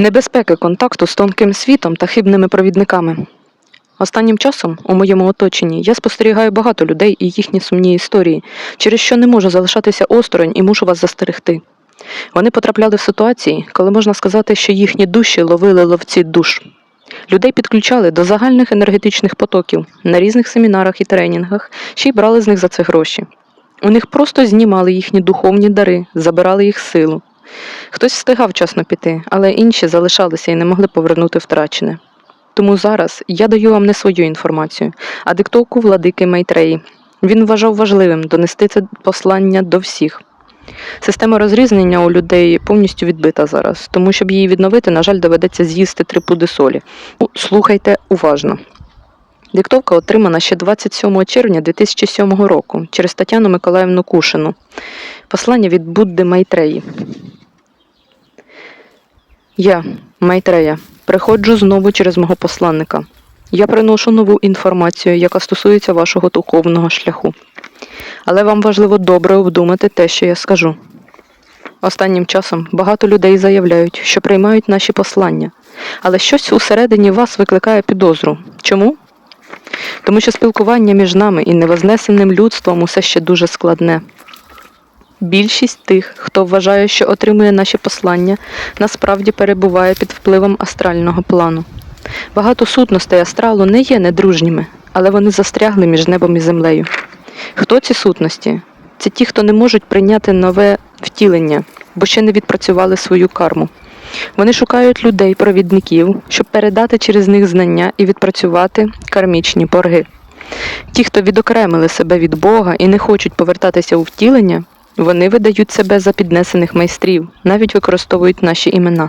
Небезпеки контакту з тонким світом та хибними провідниками. Останнім часом у моєму оточенні я спостерігаю багато людей і їхні сумні історії, через що не можу залишатися осторонь і мушу вас застерегти. Вони потрапляли в ситуації, коли можна сказати, що їхні душі ловили ловці душ. Людей підключали до загальних енергетичних потоків на різних семінарах і тренінгах, ще й брали з них за це гроші. У них просто знімали їхні духовні дари, забирали їх силу. Хтось встигав вчасно піти, але інші залишалися і не могли повернути втрачене. Тому зараз я даю вам не свою інформацію, а диктовку владики Майтреї. Він вважав важливим донести це послання до всіх. Система розрізнення у людей повністю відбита зараз, тому щоб її відновити, на жаль, доведеться з'їсти три пуди солі. Слухайте уважно. Диктовка отримана ще 27 червня 2007 року через Тетяну Миколаївну Кушину. Послання від Будди Майтреї. Я, Майтрея, приходжу знову через мого посланника. Я приношу нову інформацію, яка стосується вашого духовного шляху. Але вам важливо добре обдумати те, що я скажу. Останнім часом багато людей заявляють, що приймають наші послання, але щось усередині вас викликає підозру. Чому? Тому що спілкування між нами і невознесеним людством усе ще дуже складне. Більшість тих, хто вважає, що отримує наші послання, насправді перебуває під впливом астрального плану. Багато сутностей астралу не є недружніми, але вони застрягли між небом і землею. Хто ці сутності? Це ті, хто не можуть прийняти нове втілення, бо ще не відпрацювали свою карму. Вони шукають людей, провідників, щоб передати через них знання і відпрацювати кармічні борги. Ті, хто відокремили себе від Бога і не хочуть повертатися у втілення, вони видають себе за піднесених майстрів, навіть використовують наші імена.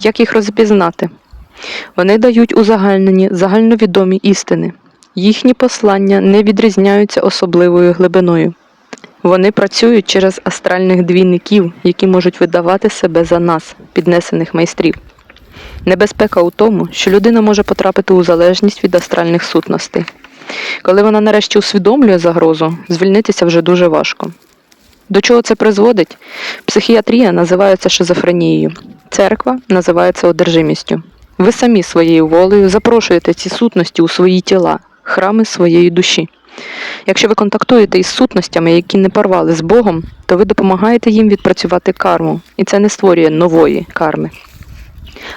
Як їх розпізнати? Вони дають узагальнені загальновідомі істини. Їхні послання не відрізняються особливою глибиною. Вони працюють через астральних двійників, які можуть видавати себе за нас, піднесених майстрів. Небезпека у тому, що людина може потрапити у залежність від астральних сутностей. Коли вона нарешті усвідомлює загрозу, звільнитися вже дуже важко. До чого це призводить? Психіатрія називається шизофренією, церква називається одержимістю. Ви самі своєю волею запрошуєте ці сутності у свої тіла, храми своєї душі. Якщо ви контактуєте із сутностями, які не порвали з Богом, то ви допомагаєте їм відпрацювати карму, і це не створює нової карми.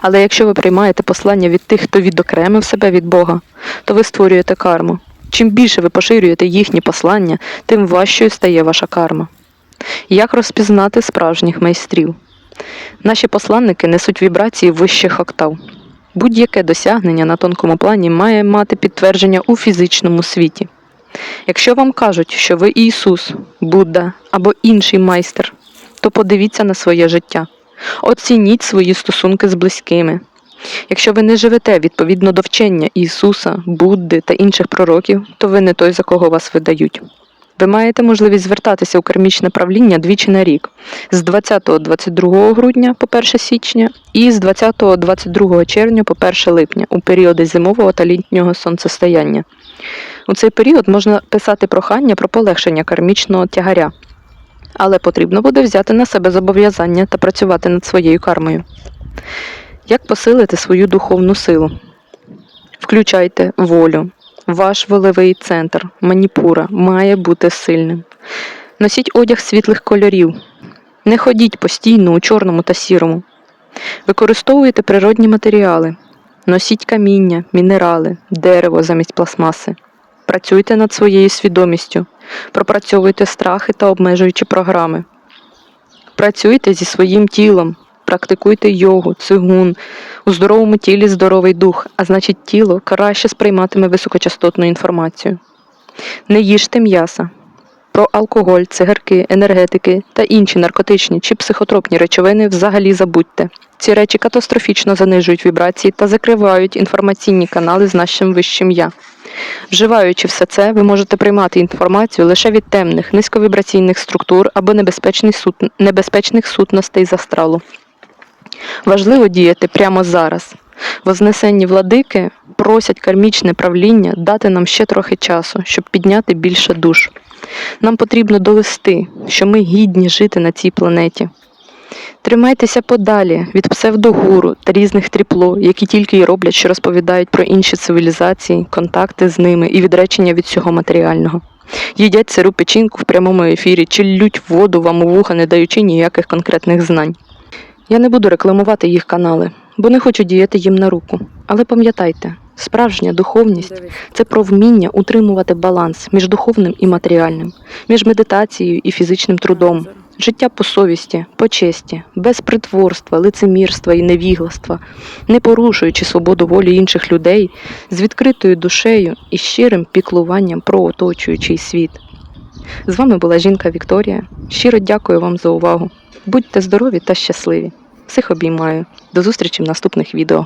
Але якщо ви приймаєте послання від тих, хто відокремив себе від Бога, то ви створюєте карму. Чим більше ви поширюєте їхні послання, тим важчою стає ваша карма. Як розпізнати справжніх майстрів? Наші посланники несуть вібрації вищих октав. Будь-яке досягнення на тонкому плані має мати підтвердження у фізичному світі. Якщо вам кажуть, що ви Ісус, Будда або інший майстер, то подивіться на своє життя. Оцініть свої стосунки з близькими. Якщо ви не живете відповідно до вчення Ісуса, Будди та інших пророків, то ви не той, за кого вас видають. Ви маєте можливість звертатися у кармічне правління двічі на рік з 20-22 грудня по 1 січня і з 20-22 червня по 1 липня у періоди зимового та літнього сонцестояння. У цей період можна писати прохання про полегшення кармічного тягаря, але потрібно буде взяти на себе зобов'язання та працювати над своєю кармою. Як посилити свою духовну силу? Включайте волю. Ваш волевий центр, маніпура, має бути сильним. Носіть одяг світлих кольорів. Не ходіть постійно у чорному та сірому. Використовуйте природні матеріали. Носіть каміння, мінерали, дерево замість пластмаси. Працюйте над своєю свідомістю. Пропрацьовуйте страхи та обмежуючі програми. Працюйте зі своїм тілом. Практикуйте йогу, цигун. У здоровому тілі здоровий дух, а значить тіло краще сприйматиме високочастотну інформацію. Не їжте м'яса. Про алкоголь, цигарки, енергетики та інші наркотичні чи психотропні речовини взагалі забудьте. Ці речі катастрофічно занижують вібрації та закривають інформаційні канали з нашим вищим я. Вживаючи все це, ви можете приймати інформацію лише від темних, низьковібраційних структур або небезпечних, сут... небезпечних сутностей з астралу. Важливо діяти прямо зараз. Вознесенні владики просять кармічне правління дати нам ще трохи часу, щоб підняти більше душ. Нам потрібно довести, що ми гідні жити на цій планеті. Тримайтеся подалі від псевдогуру та різних тріпло, які тільки й роблять, що розповідають про інші цивілізації, контакти з ними і відречення від всього матеріального. Їдять сиру печінку в прямому ефірі чи лють воду вам у вуха, не даючи ніяких конкретних знань. Я не буду рекламувати їх канали, бо не хочу діяти їм на руку. Але пам'ятайте, справжня духовність це про вміння утримувати баланс між духовним і матеріальним, між медитацією і фізичним трудом, життя по совісті, по честі, без притворства, лицемірства і невігластва, не порушуючи свободу волі інших людей, з відкритою душею і щирим піклуванням про оточуючий світ. З вами була жінка Вікторія. Щиро дякую вам за увагу. Будьте здорові та щасливі. Всіх обіймаю. До зустрічі в наступних відео.